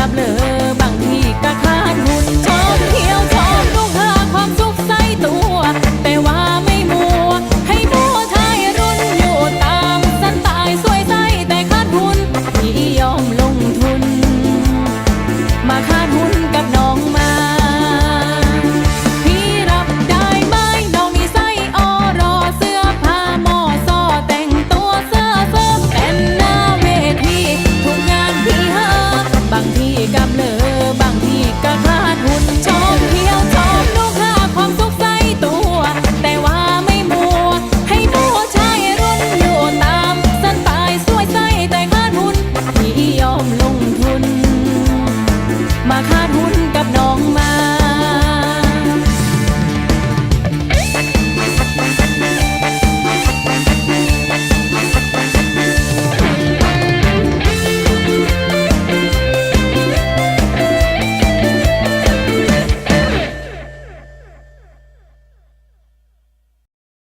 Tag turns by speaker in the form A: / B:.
A: ลับเลอบางทีก็ขาดหุ่นชมเที่ยวชมลูกหาความสุขใส่ตัว แต่ว่าไม่มัว ให้ผู้ชายรุนอยู่ตาสันตายสวยใสแต่ขาดหุ้นที่ยอมลงทุน มาขาดหุ่น มาคาดหุ่น